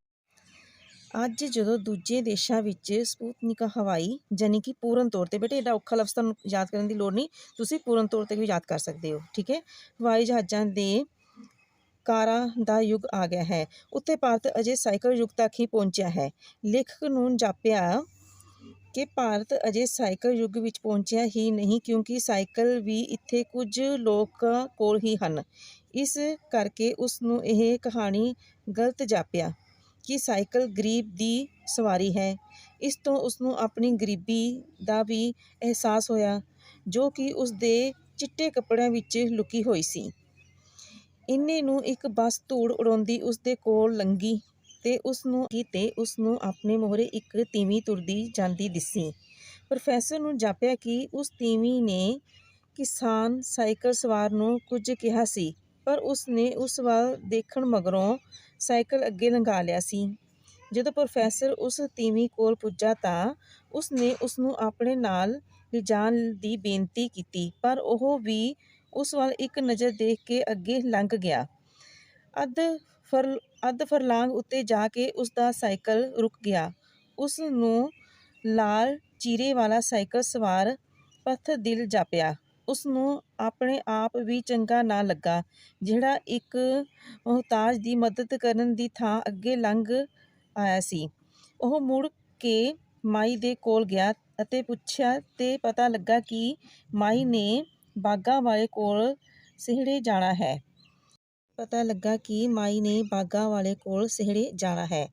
ਅੱਜ ਜਦੋਂ ਦੂਜੇ ਦੇਸ਼ਾਂ ਵਿੱਚ ਸਪੂਤਨਿਕ ਹਵਾਈ ਜਾਨੀ ਕਿ ਪੂਰਨ ਤੌਰ ਤੇ, ਬੇਟੇ ਇਹਦਾ ਔਖਾ ਲਫ਼ਜ਼ ਤੁਹਾਨੂੰ ਯਾਦ ਕਰਨ ਦੀ ਲੋੜ ਨਹੀਂ, ਤੁਸੀਂ ਪੂਰਨ ਤੌਰ ਤੇ ਵੀ ਯਾਦ ਕਰ ਸਕਦੇ ਹੋ, ਠੀਕ ਹੈ? ਹਵਾਈ ਜਹਾਜ਼ਾਂ ਦੇ ਕਾਰਾਂ ਦਾ ਯੁੱਗ ਆ ਗਿਆ ਹੈ। ਉੱਥੇ ਭਾਰਤ ਅਜੇ ਸਾਈਕਲ ਯੁੱਗ ਤੱਕ ਹੀ ਪਹੁੰਚਿਆ ਹੈ। ਲੇਖਕ ਨੂੰ ਜਾਪਿਆ ਕਿ ਭਾਰਤ ਅਜੇ ਸਾਈਕਲ ਯੁੱਗ ਵਿੱਚ ਪਹੁੰਚਿਆ ਹੀ ਨਹੀਂ ਕਿਉਂਕਿ ਸਾਈਕਲ ਵੀ ਇੱਥੇ ਕੁਝ ਲੋਕਾਂ ਕੋਲ ਹੀ ਹਨ। ਇਸ ਕਰਕੇ ਉਸ ਨੂੰ ਇਹ ਕਹਾਣੀ ਗਲਤ ਜਾਪਿਆ ਕਿ ਸਾਈਕਲ ਗਰੀਬ ਦੀ ਸਵਾਰੀ ਹੈ। ਇਸ ਤੋਂ ਉਸ ਨੂੰ ਆਪਣੀ ਗਰੀਬੀ ਦਾ ਵੀ ਅਹਿਸਾਸ ਹੋਇਆ, ਜੋ ਕਿ ਉਸ ਦੇ ਚਿੱਟੇ ਕੱਪੜਿਆਂ ਵਿੱਚ ਲੁਕੀ ਹੋਈ ਸੀ। ਇੰਨੇ ਨੂੰ ਇੱਕ ਬੱਸ ਧੂੜ ਉਡਾਉਂਦੀ ਉਸ ਦੇ ਕੋਲ ਲੰਘੀ। ਤੇ ਉਸ ਨੂੰ ਤੇ ਉਸ ਨੂੰ ਆਪਣੇ ਮੋਹਰੇ ਇੱਕ ਤੀਵੀਂ ਤੁਰਦੀ ਜਾਂਦੀ ਦਿਸੀ। ਪ੍ਰੋਫੈਸਰ ਨੂੰ ਜਾਪਿਆ ਕਿ ਉਸ ਤੀਵੀਂ ਨੇ ਕਿਸਾਨ ਸਾਈਕਲ ਸਵਾਰ ਨੂੰ ਕੁਝ ਕਿਹਾ ਸੀ, ਪਰ ਉਸ ਨੇ ਉਸ ਵੱਲ ਦੇਖਣ ਮਗਰੋਂ ਸਾਈਕਲ ਅੱਗੇ ਲੰਘਾ ਲਿਆ ਸੀ। ਜਦੋਂ ਪ੍ਰੋਫੈਸਰ ਉਸ ਤੀਵੀਂ ਕੋਲ ਪੁੱਜਾ ਤਾਂ ਉਸ ਨੇ ਉਸ ਨੂੰ ਆਪਣੇ ਨਾਲ ਲਿਜਾਣ ਦੀ ਬੇਨਤੀ ਕੀਤੀ, ਪਰ ਉਹ ਵੀ ਉਸ ਵੱਲ ਇੱਕ ਨਜ਼ਰ ਦੇਖ ਕੇ ਅੱਗੇ ਲੰਘ ਗਿਆ। ਅੱਧ ਫਰ, ਅੱਧ ਫਰਲਾਂਗ ਉੱਤੇ ਜਾ ਕੇ ਉਸ ਦਾ ਸਾਈਕਲ ਰੁਕ ਗਿਆ। ਉਸ ਨੂੰ ਲਾਲ ਚੀਰੇ ਵਾਲਾ ਸਾਈਕਲ ਸਵਾਰ ਪੱਥਰ ਦਿਲ ਜਾਪਿਆ। ਉਸ ਨੂੰ ਆਪਣੇ ਆਪ ਵੀ ਚੰਗਾ ਨਾ ਲੱਗਾ, ਜਿਹੜਾ ਇੱਕ ਮੁਹਤਾਜ ਦੀ ਮਦਦ ਕਰਨ ਦੀ ਥਾਂ ਅੱਗੇ ਲੰਘ ਆਇਆ ਸੀ। ਉਹ ਮੁੜ ਕੇ ਮਾਈ ਦੇ ਕੋਲ ਗਿਆ ਅਤੇ ਪੁੱਛਿਆ ਤੇ ਪਤਾ ਲੱਗਾ ਕਿ ਮਾਈ ਨੇ ਬਾਗਾ ਵਾਲੇ ਕੋਲ ਸਿਹੜੇ ਜਾਣਾ ਹੈ। ਪਤਾ ਲੱਗਾ ਕਿ ਮਾਈ ਨੇ ਬਾਗਾ ਵਾਲੇ ਕੋਲ ਸਿਹੜੇ ਜਾਣਾ ਹੈ।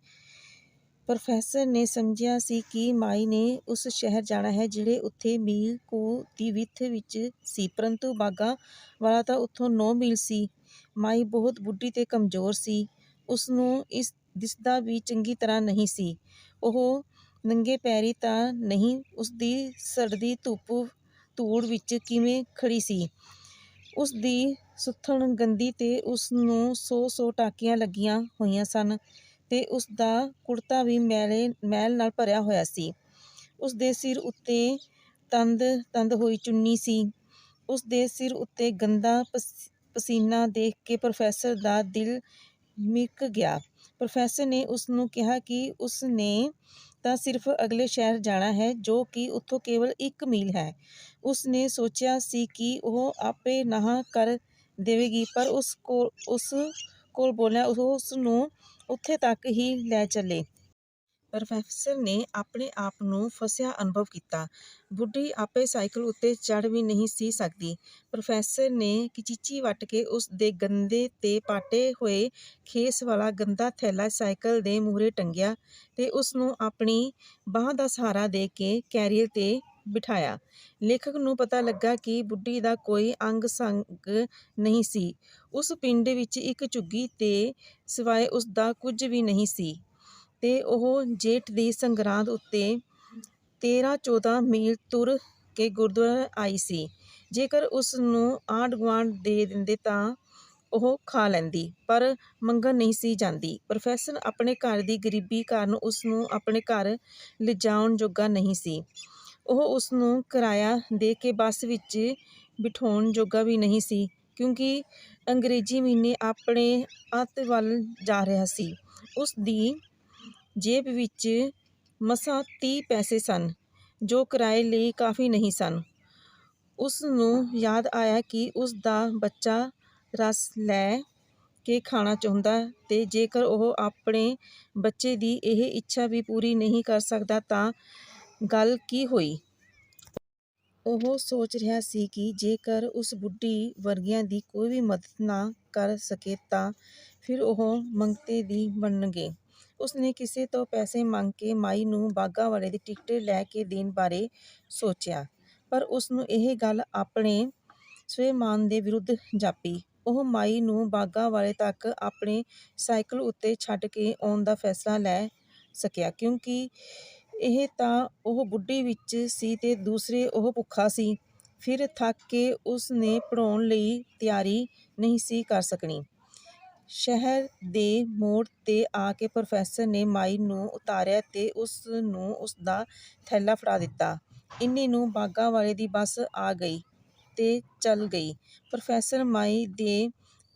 ਪ੍ਰੋਫੈਸਰ ਨੇ ਸਮਝਿਆ ਸੀ ਕਿ ਮਾਈ ਨੇ ਉਸ ਸ਼ਹਿਰ ਜਾਣਾ ਹੈ ਜਿਹੜੇ ਉੱਥੇ ਮੀਲ ਕੋ ਦੀ ਵਿੱਥ ਵਿੱਚ ਸੀ, ਪਰੰਤੂ ਬਾਗਾ ਵਾਲਾ ਤਾਂ ਉੱਥੋਂ 9 ਮੀਲ ਸੀ। ਮਾਈ ਬਹੁਤ ਬੁੱਢੀ ਤੇ ਕਮਜ਼ੋਰ ਸੀ। ਉਸ ਨੂੰ ਇਸ ਦਿਸਦਾ ਵੀ ਚੰਗੀ ਤਰ੍ਹਾਂ ਨਹੀਂ ਸੀ। ਉਹ ਨੰਗੇ ਪੈਰੀ ਤਾਂ ਨਹੀਂ, ਉਸ ਦੀ ਸੜਦੀ ਧੁੱਪ ਧੂੜ ਵਿੱਚ ਕਿਵੇਂ ਖੜੀ ਸੀ? ਉਸ ਦੀ ਸੁੱਥਣ ਗੰਦੀ ਤੇ ਉਸ ਨੂੰ ਸੌ ਸੌ ਟਾਕੀਆਂ ਲੱਗੀਆਂ ਹੋਈਆਂ ਸਨ ਤੇ ਉਸ ਦਾ ਕੁੜਤਾ ਵੀ ਮੈਲੇ, ਮੈਲ ਨਾਲ ਭਰਿਆ ਹੋਇਆ ਸੀ। ਉਸ ਦੇ ਸਿਰ ਉੱਤੇ ਤੰਦ ਤੰਦ ਹੋਈ ਚੁੰਨੀ ਸੀ। ਉਸ ਦੇ ਸਿਰ ਉੱਤੇ ਗੰਦਾ ਪਸ- ਪਸੀਨਾ ਦੇਖ ਕੇ ਪ੍ਰੋਫੈਸਰ ਦਾ ਦਿਲ ਮਿਕ ਗਿਆ। ਪ੍ਰੋਫੈਸਰ ਨੇ ਉਸ ਨੂੰ ਕਿਹਾ ਕਿ ਉਸ ਨੇ ਤਾਂ ਸਿਰਫ ਅਗਲੇ ਸ਼ਹਿਰ ਜਾਣਾ ਹੈ, ਜੋ ਕਿ ਉੱਥੋਂ ਕੇਵਲ 1 ਮੀਲ ਹੈ। ਉਸ ਨੇ ਸੋਚਿਆ ਸੀ ਕਿ ਉਹ ਆਪੇ ਨਾਹ ਕਰ ਦੇਵੇਗੀ, ਪਰ ਉਸ ਕੋਲ ਉਸ ਕੋਲ ਬੋਲਿਆ, ਉਹ ਉਸ ਨੂੰ ਉੱਥੇ ਤੱਕ ਹੀ ਲੈ ਚੱਲੇ। ਪ੍ਰੋਫੈਸਰ ਨੇ ਆਪਣੇ ਆਪ ਨੂੰ ਫਸਿਆ ਅਨੁਭਵ ਕੀਤਾ। ਬੁੱਢੀ ਆਪੇ ਸਾਈਕਲ ਉੱਤੇ ਚੜ੍ਹ ਵੀ ਨਹੀਂ ਸੀ ਸਕਦੀ। ਪ੍ਰੋਫੈਸਰ ਨੇ ਕਿਚੀਚੀ ਵੱਟ ਕੇ ਉਸ ਦੇ ਗੰਦੇ ਤੇ ਪਾਟੇ ਹੋਏ ਖੇਸ ਵਾਲਾ ਗੰਦਾ ਥੈਲਾ ਸਾਈਕਲ ਦੇ ਮੂਹਰੇ ਟੰਗਿਆ ਤੇ ਉਸ ਨੂੰ ਆਪਣੀ ਬਾਂਹ ਦਾ ਸਹਾਰਾ ਦੇ ਕੇ ਕੈਰੀਅਰ ਤੇ ਬਿਠਾਇਆ। ਲੇਖਕ ਨੂੰ ਪਤਾ ਲੱਗਾ ਕਿ ਬੁੱਢੀ ਦਾ ਕੋਈ ਅੰਗ ਸੰਗ ਨਹੀਂ ਸੀ। ਉਸ ਪਿੰਡ ਵਿੱਚ ਇੱਕ ਝੁੱਗੀ ਤੇ ਸਿਵਾਏ ਉਸ ਦਾ ਕੁਝ ਵੀ ਨਹੀਂ ਸੀ। ਤੇ ਉਹ ਜੇਠ ਦੀ ਸੰਗਰਾਂਦ ਉੱਤੇ 13-14 ਮੀਲ ਤੁਰ ਕੇ ਗੁਰਦੁਆਰਾ ਆਈ ਸੀ। ਜੇਕਰ ਉਸ ਨੂੰ ਆਂਢ ਗੁਆਂਢ ਦੇ ਦਿੰਦੇ ਤਾਂ ਉਹ ਖਾ ਲੈਂਦੀ, ਪਰ ਮੰਗਣ ਨਹੀਂ ਸੀ ਜਾਂਦੀ। ਪ੍ਰੋਫੈਸਰ ਆਪਣੇ ਘਰ ਦੀ ਗਰੀਬੀ ਕਾਰਨ ਉਸ ਨੂੰ ਆਪਣੇ ਘਰ ਲਿਜਾਉਣ ਜੋਗਾ ਨਹੀਂ ਸੀ। ਉਹ ਉਸ ਨੂੰ ਕਿਰਾਇਆ ਦੇ ਕੇ ਬੱਸ ਵਿੱਚ ਬਿਠਾਉਣ ਜੋਗਾ ਵੀ ਨਹੀਂ ਸੀ, ਕਿਉਂਕਿ ਅੰਗਰੇਜ਼ੀ ਮਹੀਨੇ ਆਪਣੇ ਅੱਤ ਵੱਲ ਜਾ ਰਿਹਾ ਸੀ। ਉਸ ਦੀ ਜੇਬ ਵਿੱਚ ਮਸਾਂ ਤੀਹ ਪੈਸੇ ਸਨ, ਜੋ ਕਿਰਾਏ ਲਈ ਕਾਫੀ ਨਹੀਂ ਸਨ। ਉਸ ਨੂੰ ਯਾਦ ਆਇਆ ਕਿ ਉਸ ਦਾ ਬੱਚਾ ਰਸ ਲੈ ਕੇ ਖਾਣਾ ਚਾਹੁੰਦਾ ਤੇ ਜੇਕਰ ਉਹ ਆਪਣੇ ਬੱਚੇ ਦੀ ਇਹ ਇੱਛਾ ਵੀ ਪੂਰੀ ਨਹੀਂ ਕਰ ਸਕਦਾ ਤਾਂ ਗੱਲ ਕੀ ਹੋਈ? ਉਹ ਸੋਚ ਰਿਹਾ ਸੀ ਕਿ ਜੇਕਰ ਉਸ ਬੁੱਢੀ ਵਰਗਿਆਂ ਦੀ ਕੋਈ ਵੀ ਮਦਦ ਨਾ ਕਰ ਸਕੇ ਤਾਂ ਫਿਰ ਉਹ ਮੰਗਤੇ ਦੀ ਬਣਨਗੇ। ਉਸਨੇ ਕਿਸੇ ਤੋਂ ਪੈਸੇ ਮੰਗ ਕੇ ਮਾਈ ਨੂੰ ਬਾਗਾ ਵਾਲੇ ਦੀ ਟਿਕਟ ਲੈ ਕੇ ਦੇਣ ਬਾਰੇ ਸੋਚਿਆ, ਪਰ ਉਸ ਨੂੰ ਇਹ ਗੱਲ ਆਪਣੇ ਸਵੇਮਾਨ ਦੇ ਵਿਰੁੱਧ ਜਾਪੀ। ਉਹ ਮਾਈ ਨੂੰ ਬਾਗਾ ਵਾਲੇ ਤੱਕ ਆਪਣੇ ਸਾਈਕਲ ਉੱਤੇ ਛੱਡ ਕੇ ਆਉਣ ਦਾ ਫੈਸਲਾ ਲੈ ਸਕਿਆ, ਕਿਉਂਕਿ ਇਹ ਤਾਂ ਉਹ ਬੁੱਢੀ ਵਿੱਚ ਸੀ ਤੇ ਦੂਸਰੇ ਉਹ ਭੁੱਖਾ ਸੀ। ਫਿਰ ਥੱਕ ਕੇ ਉਸ ਨੇ ਪੜਾਉਣ ਲਈ ਤਿਆਰੀ ਨਹੀਂ ਸੀ ਕਰ ਸਕਣੀ। ਸ਼ਹਿਰ ਦੇ ਮੋੜ ਤੇ ਆ ਕੇ ਪ੍ਰੋਫੈਸਰ ਨੇ ਮਾਈ ਨੂੰ ਉਤਾਰਿਆ ਤੇ ਉਸ ਨੂੰ ਉਸ ਦਾ ਥੈਲਾ ਫੜਾ ਦਿੱਤਾ। ਇੰਨੇ ਨੂੰ ਬਾਗਾ ਵਾਲੇ ਦੀ ਬੱਸ ਆ ਗਈ ਤੇ ਚੱਲ ਗਈ। ਪ੍ਰੋਫੈਸਰ ਮਾਈ ਦੇ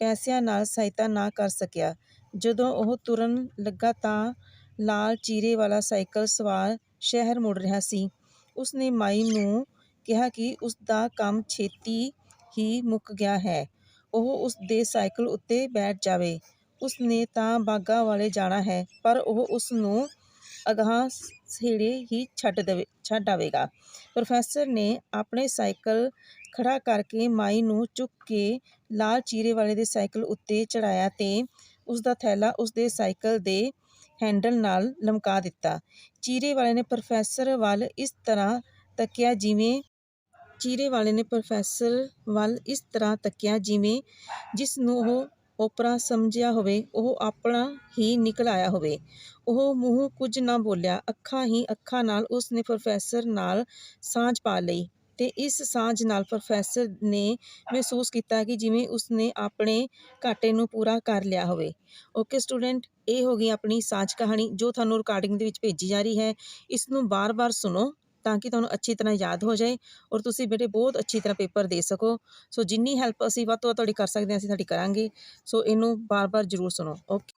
ਪੈਸਿਆਂ ਨਾਲ ਸਹਾਇਤਾ ਨਾ ਕਰ ਸਕਿਆ। ਜਦੋਂ ਉਹ ਤੁਰਨ ਲੱਗਾ ਤਾਂ ਲਾਲ ਚੀਰੇ ਵਾਲਾ ਸਾਈਕਲ ਸਵਾਰ ਸ਼ਹਿਰ ਮੁੜ ਰਿਹਾ ਸੀ। ਉਸਨੇ ਮਾਈ ਨੂੰ ਕਿਹਾ ਕਿ ਉਸ ਦਾ ਕੰਮ ਛੇਤੀ ਹੀ ਮੁੱਕ ਗਿਆ ਹੈ। ਉਹ ਉਸ ਦੇ ਸਾਈਕਲ ਉੱਤੇ ਬੈਠ ਜਾਵੇ। ਉਸ ਨੇ ਤਾਂ ਬਾਗਾ ਵਾਲੇ ਜਾਣਾ ਹੈ, ਪਰ ਉਹ ਉਸ ਨੂੰ ਅਗਾਂਹ ਸਹੇੜੇ ਹੀ ਛੱਡ ਦੇਵੇ, ਛੱਡ ਆਵੇਗਾ। ਪ੍ਰੋਫੈਸਰ ਨੇ ਆਪਣੇ ਸਾਈਕਲ ਖੜਾ ਕਰਕੇ ਮਾਈ ਨੂੰ ਚੁੱਕ ਕੇ ਲਾਲ ਚੀਰੇ ਵਾਲੇ ਦੇ ਸਾਈਕਲ ਉੱਤੇ ਚੜਾਇਆ ਤੇ ਉਸ ਦਾ ਥੈਲਾ ਉਸ ਦੇ ਸਾਈਕਲ ਦੇ ਹੈਂਡਲ ਨਾਲ ਲਮਕਾ ਦਿੱਤਾ। ਚੀਰੇ ਵਾਲੇ ਨੇ ਪ੍ਰੋਫੈਸਰ ਵੱਲ ਇਸ ਤਰ੍ਹਾਂ ਤੱਕਿਆ ਜਿਵੇਂ ਚੀਰੇ ਵਾਲੇ ਨੇ ਪ੍ਰੋਫੈਸਰ ਵੱਲ ਇਸ ਤਰ੍ਹਾਂ ਤੱਕਿਆ ਜਿਵੇਂ ਜਿਸ ਨੂੰ ਉਹ ਓਪਰਾ ਸਮਝਿਆ ਹੋਵੇ, ਉਹ ਆਪਣਾ ਹੀ ਨਿਕਲ ਆਇਆ ਹੋਵੇ। ਉਹ ਮੂੰਹ ਕੁਝ ਨਾ ਬੋਲਿਆ, ਅੱਖਾਂ ਹੀ ਅੱਖਾਂ ਨਾਲ ਉਸ ਨੇ ਪ੍ਰੋਫੈਸਰ ਨਾਲ ਸਾਂਝ ਪਾ ਲਈ। ਅਤੇ ਇਸ ਸਾਂਝ ਨਾਲ ਪ੍ਰੋਫੈਸਰ ਨੇ ਮਹਿਸੂਸ ਕੀਤਾ ਕਿ ਜਿਵੇਂ ਉਸਨੇ ਆਪਣੇ ਘਾਟੇ ਨੂੰ ਪੂਰਾ ਕਰ ਲਿਆ ਹੋਵੇ। ਓਕੇ ਸਟੂਡੈਂਟ, ਇਹ ਹੋ ਗਈ ਆਪਣੀ ਸਾਂਝ ਕਹਾਣੀ ਜੋ ਤੁਹਾਨੂੰ ਰਿਕਾਰਡਿੰਗ ਦੇ ਵਿੱਚ ਭੇਜੀ ਜਾ ਰਹੀ ਹੈ। ਇਸ ਨੂੰ ਬਾਰ-ਬਾਰ ਸੁਣੋ ਤਾਂ ਕਿ ਤੁਹਾਨੂੰ ਅੱਛੀ ਤਰ੍ਹਾਂ ਯਾਦ ਹੋ ਜਾਏ ਔਰ ਤੁਸੀਂ ਬੇਟੇ ਬਹੁਤ ਅੱਛੀ ਤਰ੍ਹਾਂ ਪੇਪਰ ਦੇ ਸਕੋ। ਸੋ ਜਿੰਨੀ ਹੈਲਪ ਅਸੀਂ ਵੱਧ ਤੋਂ ਵੱਧ ਤੁਹਾਡੀ ਕਰ ਸਕਦੇ ਹਾਂ, ਅਸੀਂ ਤੁਹਾਡੀ ਕਰਾਂਗੇ। ਸੋ ਇਹਨੂੰ ਬਾਰ-ਬਾਰ ਜ਼ਰੂਰ ਸੁਣੋ। ਓਕੇ।